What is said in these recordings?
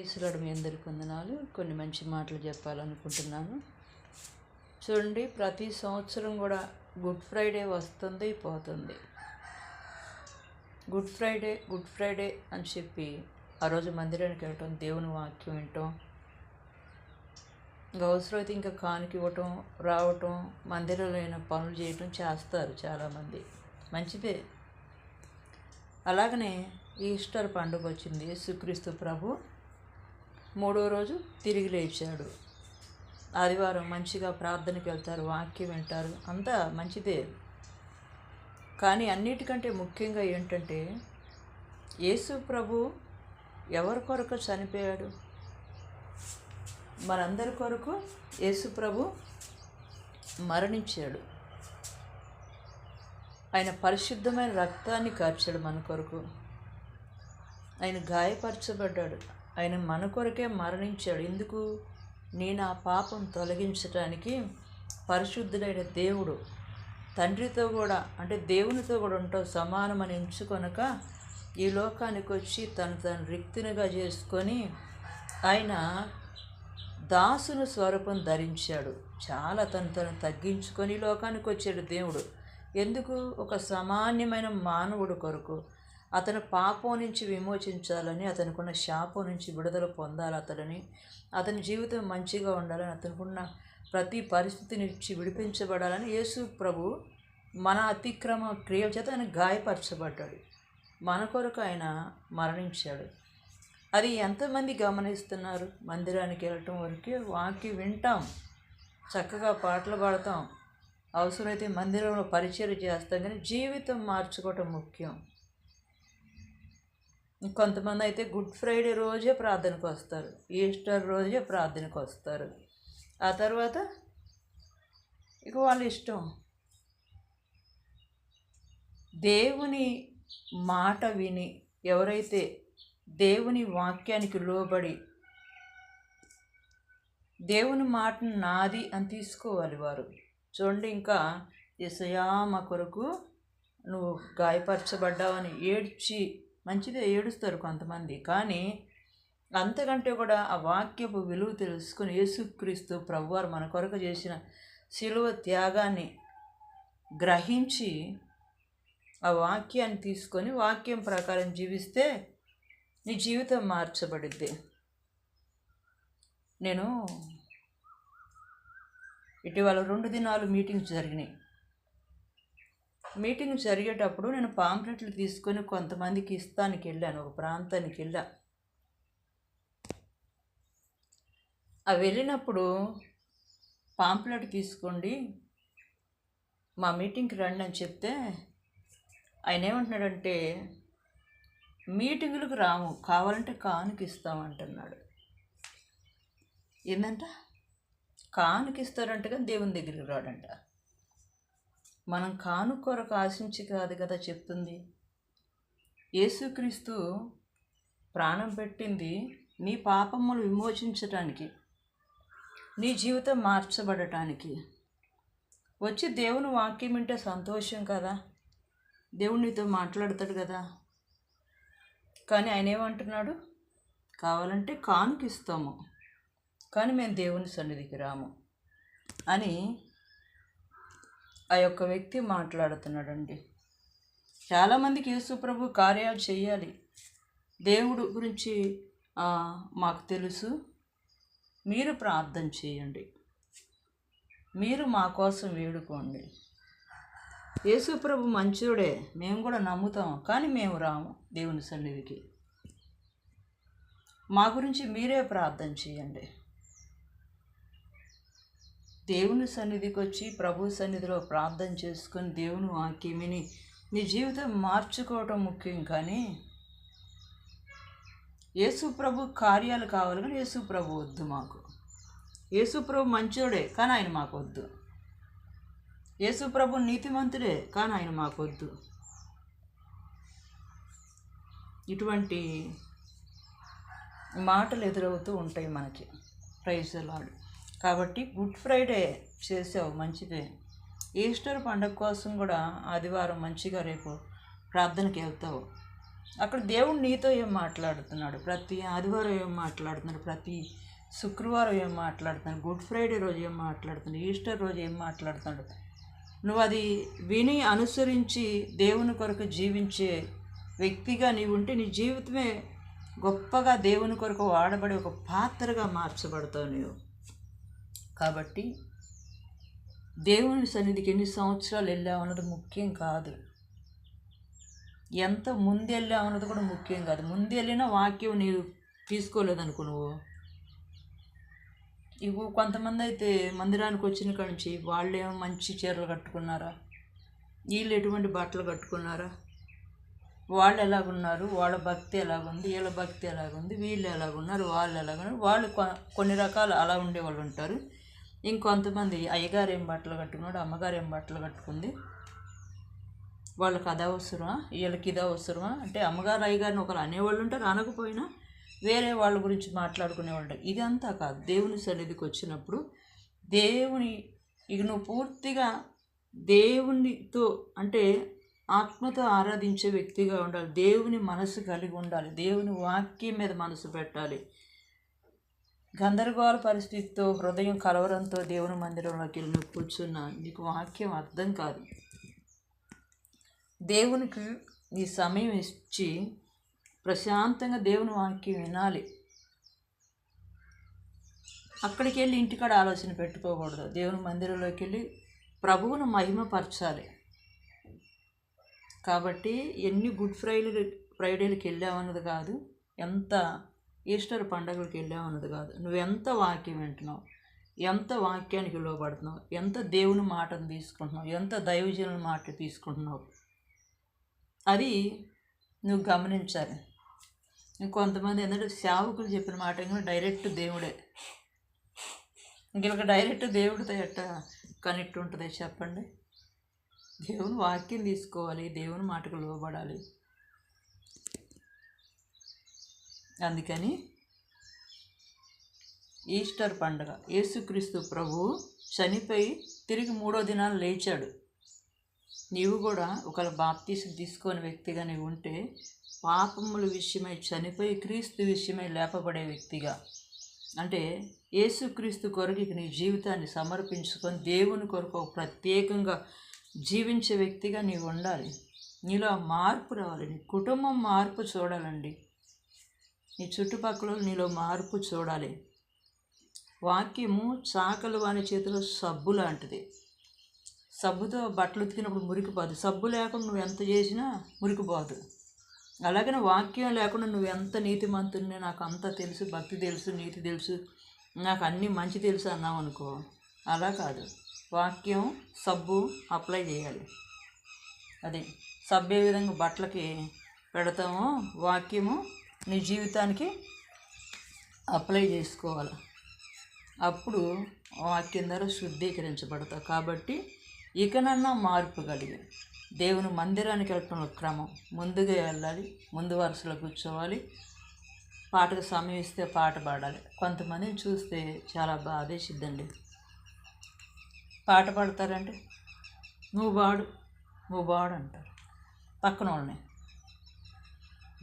ఈశ్వరుడు మీ అందరికి వందనాలు. కొన్ని మంచి మాటలు చెప్పాలనుకుంటున్నాను. చూడండి ప్రతి సంవత్సరం కూడా గుడ్ ఫ్రైడే వస్తుంది పోతుంది. గుడ్ ఫ్రైడే గుడ్ ఫ్రైడే అని చెప్పి ఆ రోజు మందిరానికి వెళ్ళటం దేవుని వాక్యం వినటం ఇంకా అవసరమైతే ఇంకా కానుక ఇవ్వటం రావటం మందిరంలో అయిన పనులు చేయటం చేస్తారు చాలామంది. మంచిదే. అలాగనే ఈస్టర్ పండుగ వచ్చింది. యేసుక్రీస్తు ప్రభు మూడో రోజు తిరిగి లేచాడు. ఆదివారం మంచిగా ప్రార్థనకి వెళ్తారు వాక్యం వింటారు అంతా మంచిదే. కానీ అన్నిటికంటే ముఖ్యంగా ఏంటంటే యేసు ప్రభు ఎవరి కొరకు చనిపోయాడు? మనందరి కొరకు యేసు ప్రభు మరణించాడు. ఆయన పరిశుద్ధమైన రక్తాన్ని కార్చాడు మన కొరకు. ఆయన గాయపరచబడ్డాడు. ఆయన మన కొరకే మరణించాడు. ఎందుకు? నేను ఆ పాపం తొలగించడానికి పరిశుద్ధుడైన దేవుడు తండ్రితో కూడా అంటే దేవునితో కూడా ఉంటావు సమానమని ఎంచుకొనక ఈ లోకానికి వచ్చి తను తను రిక్తినిగా చేసుకొని ఆయన దాసుని స్వరూపం ధరించాడు. చాలా తను తను తగ్గించుకొని ఈ లోకానికి వచ్చాడు దేవుడు. ఎందుకు? ఒక సామాన్యమైన మానవుడు కొరకు. అతను పాపం నుంచి విమోచించాలని అతనికున్న శాపం నుంచి విడుదల పొందాలి అతడని అతని జీవితం మంచిగా ఉండాలని అతనుకున్న ప్రతి పరిస్థితి నుంచి విడిపించబడాలని యేసు ప్రభు మన అతిక్రమ క్రియల చేత ఆయన గాయపరచబడ్డాడు. మన కొరకు ఆయన మరణించాడు. అది ఎంతమంది గమనిస్తున్నారు? మందిరానికి వెళ్ళటం వరకు వాకి వింటాం. చక్కగా పాటలు పాడతాం. అవసరమైతే మందిరంలో పరిచయం చేస్తాం కానీ జీవితం మార్చుకోవటం ముఖ్యం. కొంతమంది అయితే గుడ్ ఫ్రైడే రోజే ప్రార్థనకు వస్తారు ఈస్టర్ రోజే ప్రార్థనకు వస్తారు. ఆ తర్వాత ఇక వాళ్ళ ఇష్టం. దేవుని మాట విని ఎవరైతే దేవుని వాక్యానికి లోబడి దేవుని మాటను నాది అని తీసుకోవాలి వారు. చూడండి ఇంకా ఇసయా మా కొరకు నువ్వు గాయపరచబడ్డావని ఏడ్చి మంచిదే ఏడుస్తారు కొంతమంది. కానీ అంతకంటే కూడా ఆ వాక్యపు విలువ తెలుసుకుని యేసుక్రీస్తు ప్రభువారు మన కొరకు చేసిన శిలువ త్యాగాన్ని గ్రహించి ఆ వాక్యాన్ని తీసుకొని వాక్యం ప్రకారం జీవిస్తే నీ జీవితం మార్చబడిద్ది. నేను ఇటీవల రెండు దినాలు మీటింగ్స్ జరిగినాయి. మీటింగ్ జరిగేటప్పుడు నేను పాంప్లెట్లు తీసుకొని కొంతమందికి ఇస్తానికి వెళ్ళాను ఒక ప్రాంతానికి వెళ్ళా. అవి వెళ్ళినప్పుడు పాంప్లెట్ తీసుకోండి మా మీటింగ్కి రండి అని చెప్తే ఆయన ఏమంటున్నాడంటే మీటింగులకు రాము కావాలంటే కానుక ఇస్తామంటున్నాడు ఏంటంట కానుక ఇస్తారంట కానీ దేవుని దగ్గరికి రాడంట. మనం కాను కొరకు ఆశించి కాదు కదా చెప్తుంది. యేసుక్రీస్తు ప్రాణం పెట్టింది నీ పాపములు విమోచించటానికి నీ జీవితం మార్చబడటానికి. వచ్చి దేవుని వాక్యం వింటే సంతోషం కదా. దేవుడు నీతో మాట్లాడతాడు కదా. కానీ ఆయన ఏమంటున్నాడు? కావాలంటే కానుకిస్తాము. కానీ మేము దేవుని సన్నిధికి రాము అని ఆ యొక్క వ్యక్తి మాట్లాడుతున్నాడండి. చాలామందికి యేసుప్రభు కార్యాలు చేయాలి. దేవుడు గురించి మాకు తెలుసు. మీరు ప్రార్థన చేయండి. మీరు మా కోసం వేడుకోండి. యేసుప్రభు మంచుడే మేము కూడా నమ్ముతాం. కానీ మేము రాము దేవుని సన్నిధికి. మా గురించి మీరే ప్రార్థన చేయండి. దేవుని సన్నిధికి వచ్చి ప్రభు సన్నిధిలో ప్రార్థన చేసుకొని దేవుని వాక్యమిని నీ జీవితం మార్చుకోవటం ముఖ్యం కానీ యేసు ప్రభు కార్యాలు కావాలి కానీ యేసు ప్రభు వద్దు మాకు. యేసు ప్రభు మంచోడే కానీ ఆయన మాకు వద్దు యేసు ప్రభు నీతిమంతుడే కానీ ఆయన మాకు వద్దు ఇటువంటి మాటలు ఎదురవుతూ ఉంటాయి మనకి. ప్రైజ్ లాడు కాబట్టి గుడ్ ఫ్రైడే చేసావు మంచిదే. ఈస్టర్ పండగ కోసం కూడా ఆదివారం మంచిగా రేపు ప్రార్థనకి వెళ్తావు. అక్కడ దేవుడు నీతో ఏం మాట్లాడుతున్నాడు? ప్రతి ఆదివారం ఏం మాట్లాడుతున్నాడు? ప్రతి శుక్రవారం ఏం మాట్లాడుతున్నాడు? గుడ్ ఫ్రైడే రోజు ఏం మాట్లాడుతున్నాడు? ఈస్టర్ రోజు ఏం మాట్లాడుతున్నాడు? నువ్వు అది విని అనుసరించి దేవుని కొరకు జీవించే వ్యక్తిగా నీవు ఉంటే నీ జీవితమే గొప్పగా దేవుని కొరకు వాడబడే ఒక పాత్రగా మార్చబడతావు నీవు. కాబట్టి దేవుని సన్నిధికి ఎన్ని సంవత్సరాలు వెళ్ళావు అన్నది ముఖ్యం కాదు. ఎంత ముందు వెళ్ళావు అన్నది కూడా ముఖ్యం కాదు. ముందు వెళ్ళినా వాక్యం నీవు తీసుకోలేదనుకో నువ్వు. ఇవి కొంతమంది అయితే మందిరానికి వచ్చిన కాడి నుంచి వాళ్ళేమో మంచి చీరలు కట్టుకున్నారా? వీళ్ళు ఎటువంటి బట్టలు కట్టుకున్నారా? వాళ్ళు ఎలాగున్నారు? వాళ్ళ భక్తి ఎలాగుంది? వీళ్ళ భక్తి ఎలాగుంది? వీళ్ళు ఎలాగున్నారు? వాళ్ళు ఎలాగున్నారు? వాళ్ళు కొ- కొన్ని రకాలు అలా ఉండేవాళ్ళు ఉంటారు. ఇంకొంతమంది అయ్యగారు ఏం బట్టలు కట్టుకున్నాడు అమ్మగారు ఏం బట్టలు కట్టుకుంది. వాళ్ళకి అదా అవసరమా? వీళ్ళకి ఇదా అవసరమా? అంటే అమ్మగారు అయ్యగారిని ఒకరు అనేవాళ్ళు ఉంటారు అనకపోయినా వేరే వాళ్ళ గురించి మాట్లాడుకునేవాళ్ళు ఇదంతా కాదు. దేవుని సన్నిధికి వచ్చినప్పుడు దేవుని ఇక నువ్వు పూర్తిగా దేవునితో అంటే ఆత్మతో ఆరాధించే వ్యక్తిగా ఉండాలి. దేవుని మనసు కలిగి ఉండాలి. దేవుని వాక్యం మీద మనసు పెట్టాలి. గందరగోళ పరిస్థితితో హృదయం కలవరంతో దేవుని మందిరంలోకి వెళ్ళి నువ్వు నీకు వాక్యం అర్థం కాదు. దేవునికి నీ సమయం ఇచ్చి ప్రశాంతంగా దేవుని వాక్యం వినాలి. అక్కడికి వెళ్ళి ఇంటికాడ ఆలోచన పెట్టుకోకూడదు. దేవుని మందిరంలోకి వెళ్ళి ప్రభువును మహిమపరచాలి. కాబట్టి ఎన్ని గుడ్ ఫ్రైడే ఫ్రైడేలకు వెళ్ళామన్నది కాదు. ఎంత ఈస్టర్ పండగలకు వెళ్ళామన్నది కాదు. నువ్వు ఎంత వాక్యం వింటున్నావు? ఎంత వాక్యానికి లోపడుతున్నావు ఎంత దేవుని మాటను తీసుకుంటున్నావు? ఎంత దైవజనుల మాట తీసుకుంటున్నావు? అది నువ్వు గమనించాలి. కొంతమంది ఏంటంటే సేవకులు చెప్పిన మాట ఇంకా డైరెక్ట్ దేవుడే. ఇంకొక డైరెక్ట్ దేవుడితో ఎట్ట కనెక్ట్ ఉంటుంది చెప్పండి. దేవుని వాక్యం తీసుకోవాలి దేవుని మాటకు లోబడాలి. అందుకని ఈస్టర్ పండుగ. యేసుక్రీస్తు ప్రభు చనిపోయి తిరిగి మూడో దినాలు లేచాడు. నీవు కూడా ఒకళ్ళ బాప్తీసు తీసుకొని వ్యక్తిగా నీవు ఉంటే పాపముల విషయమై చనిపోయి క్రీస్తు విషయమై లేపబడే వ్యక్తిగా. అంటే యేసుక్రీస్తు కొరకు నీ జీవితాన్ని సమర్పించుకొని దేవుని కొరకు ప్రత్యేకంగా జీవించే వ్యక్తిగా నీవు ఉండాలి. నీలో ఆ మార్పు రావాలి. నీ కుటుంబం మార్పు చూడాలండి. నీ చుట్టుపక్కల నీలో మార్పు చూడాలి. వాక్యము చాకలు వాని చేతిలో సబ్బు లాంటిది. సబ్బుతో బట్టలు ఉతికినప్పుడు మురికిపోదు. సబ్బు లేకుండా నువ్వు ఎంత చేసినా మురికిపోదు. అలాగనే వాక్యం లేకుండా నువ్వు ఎంత నీతిమంతుడిని నాకు అంత తెలుసు భక్తి తెలుసు నీతి తెలుసు నాకు అన్నీ మంచి తెలుసు అన్నావు అనుకో అలా కాదు. వాక్యం సబ్బు అప్లై చేయాలి. అది సబ్బు ఏ విధంగా బట్టలకి పెడతామో వాక్యము నీ జీవితానికి అప్లై చేసుకోవాలి? అప్పుడు వాక్యం ద్వారా శుద్ధీకరించబడతావు కాబట్టి ఇకనన్నా మార్పు కలిగి దేవుని మందిరానికి వెళ్ళటంలో క్రమం. ముందుగా వెళ్ళాలి ముందు వరుసలో కూర్చోవాలి పాటకు సమయం ఇస్తే పాట పాడాలి. కొంతమందిని చూస్తే చాలా బాధేసిద్దండి పాట పాడతారంటే నువ్వు పాడు నువ్వు పాడు అంటారు. పక్కన వాళ్ళని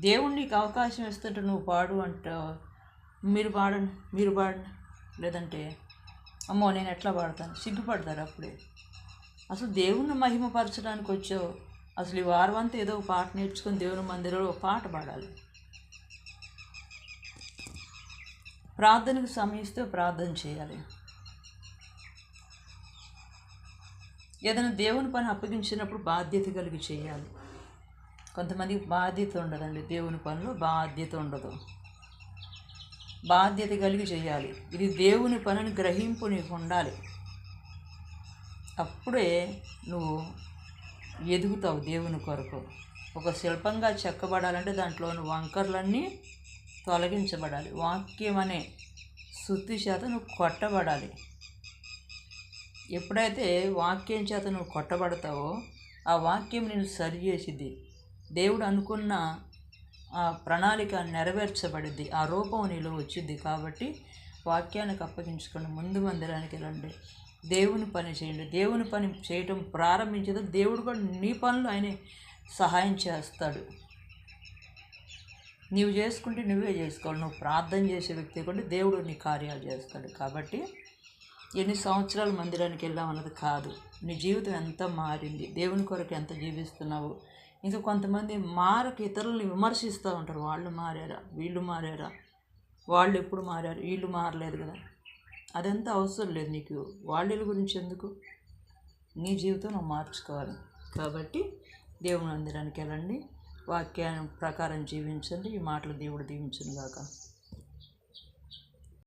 దేవుడు నీకు అవకాశం ఇస్తుంటే నువ్వు పాడు అంటావు మీరు పాడండి మీరు పాడండి. లేదంటే అమ్మో నేను ఎట్లా పాడతాను? సిగ్గుపడతారు అప్పుడే. అసలు దేవుణ్ణి మహిమపరచడానికి వచ్చావు. అసలు ఈ వారమంతా ఏదో పాట నేర్చుకొని దేవుని మందిరంలో పాట పాడాలి. ప్రార్థనకు సమయిస్తే ప్రార్థన చేయాలి. ఏదైనా దేవుని పని అప్పగించినప్పుడు బాధ్యత కలిగి చేయాలి. కొంతమందికి బాధ్యత ఉండదండి దేవుని పనులు బాధ్యత ఉండదు. బాధ్యత కలిగి చేయాలి. ఇది దేవుని పనిని గ్రహింపు నీకు ఉండాలి అప్పుడే నువ్వు ఎదుగుతావు దేవుని కొరకు. ఒక శిల్పంగా చెక్కబడాలంటే దాంట్లోని వంకర్లన్నీ తొలగించబడాలి. వాక్యం అనే శుద్ధి చేత నువ్వు కొట్టబడాలి. ఎప్పుడైతే వాక్యం చేత నువ్వు కొట్టబడతావో ఆ వాక్యం నేను సరి చేసిద్ది. దేవుడు అనుకున్న ఆ ప్రణాళిక నెరవేర్చబడింది. ఆ రూపం నీలో వచ్చింది కాబట్టి వాక్యానికి అప్పగించుకుని ముందు మందిరానికి వెళ్ళండి. దేవుని పని చేయండి. దేవుని పని చేయటం ప్రారంభించదు దేవుడు కూడా నీ పనులు ఆయనే సహాయం చేస్తాడు. నీవు చేసుకుంటే నువ్వే చేసుకోవాలి. నువ్వు ప్రార్థన చేసే వ్యక్తి కూడా దేవుడు నీ కార్యాలు చేస్తాడు కాబట్టి ఎన్ని సంవత్సరాలు మందిరానికి వెళ్ళామన్నది కాదు. నీ జీవితం ఎంత మారింది? దేవుని కొరకు ఎంత జీవిస్తున్నావు? ఇంకా కొంతమంది మారకు ఇతరులని విమర్శిస్తూ ఉంటారు. వాళ్ళు మారారా? వీళ్ళు మారారా? వాళ్ళు ఎప్పుడు మారారు? వీళ్ళు మారలేదు కదా. అదంతా అవసరం లేదు నీకు. వాళ్ళ గురించి ఎందుకు? నీ జీవితం నువ్వు మార్చుకోవాలి. కాబట్టి దేవుని మందిరానికి వెళ్ళండి. వాక్యాన్ని ప్రకారం జీవించండి. ఈ మాటలు దేవుడు దీవించను గాక